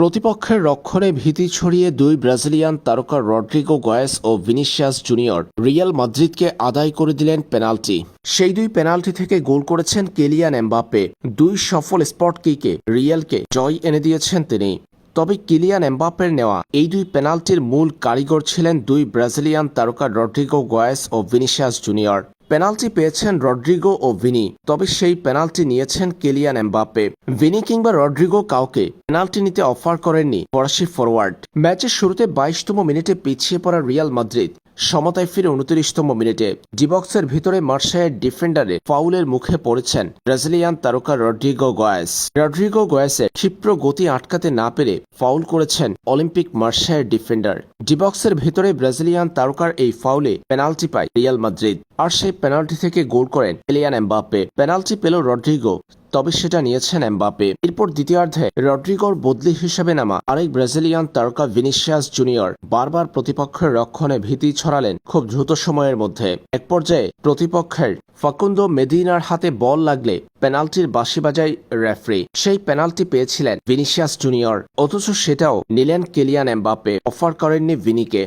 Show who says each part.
Speaker 1: প্রতিপক্ষের রক্ষণে ভীতি ছড়িয়ে দুই ব্রাজিলিয়ান তারকা রড্রিগো গয়েস ও ভিনিসিয়াস জুনিয়র রিয়াল মাদ্রিদকে আদায় করে দিলেন পেনাল্টি। সেই দুই পেনাল্টি থেকে গোল করেছেন কেলিয়ান এমবাপ্পে। দুই সফল স্পট কিকে রিয়ালকে জয় এনে দিয়েছেন তিনি। তবে কিলিয়ান এমবাপ্পের নেওয়া এই দুই পেনাল্টির মূল কারিগর ছিলেন দুই ব্রাজিলিয়ান তারকা রড্রিগো গয়েস ও ভিনিসিয়াস জুনিয়র। পেনাল্টি পেয়েছেন রড্রিগো ও ভিনি, তবে সেই পেনাল্টি নিয়েছেন কেলিয়ান এমবাপ্পে। ভিনি কিংবা রড্রিগো কাউকে পেনাল্টি নিতে অফার করেননি ফরাসি ফরওয়ার্ড ম্যাচের শুরুতে বাইশতম মিনিটে পিছিয়ে পড়া রিয়াল মাদ্রিদ সমতায় ফিরে উনত্রিশতম মিনিটে। ডিবক্সের ভিতরে মার্শায়ের ডিফেন্ডারে ফাউলের মুখে পড়েছেন ব্রাজিলিয়ান তারকা রড্রিগো গয়েস। রড্রিগো গয়েসের ক্ষিপ্র গতি আটকাতে না পেরে ফাউল করেছেন অলিম্পিক মার্শায়ের ডিফেন্ডার। ডিবক্সের ভিতরে ব্রাজিলিয়ান তারকার এই ফাউলে পেনাল্টি পায় রিয়াল মাদ্রিদ। আর সেই পেনাল্টি থেকে গোল করেন এলিয়ান এমবাপ্পে। পেনাল্টি পেল রড্রিগো। তবে সেটা নিয়েছেন এমবাপে এরপর দ্বিতীয়ার্ধে রড্রিগোর বদলি হিসেবে নামা আরেক ব্রাজিলিয়ান তারকা ভিনিসিয়াস জুনিয়র বারবার প্রতিপক্ষের রক্ষণে ভীতি ছড়ালেন খুব দ্রুত সময়ের মধ্যে। এক পর্যায়ে প্রতিপক্ষের ফাকুন্দো মেদিনার হাতে বল লাগলে পেনাল্টির বাঁশি বাজায় রেফারি। সেই পেনাল্টি পেয়েছিলেন ভিনিসিয়াস জুনিয়র, অথচ সেটাও নিলেন কেলিয়ান এমবাপে অফার করেননি ভিনিকে।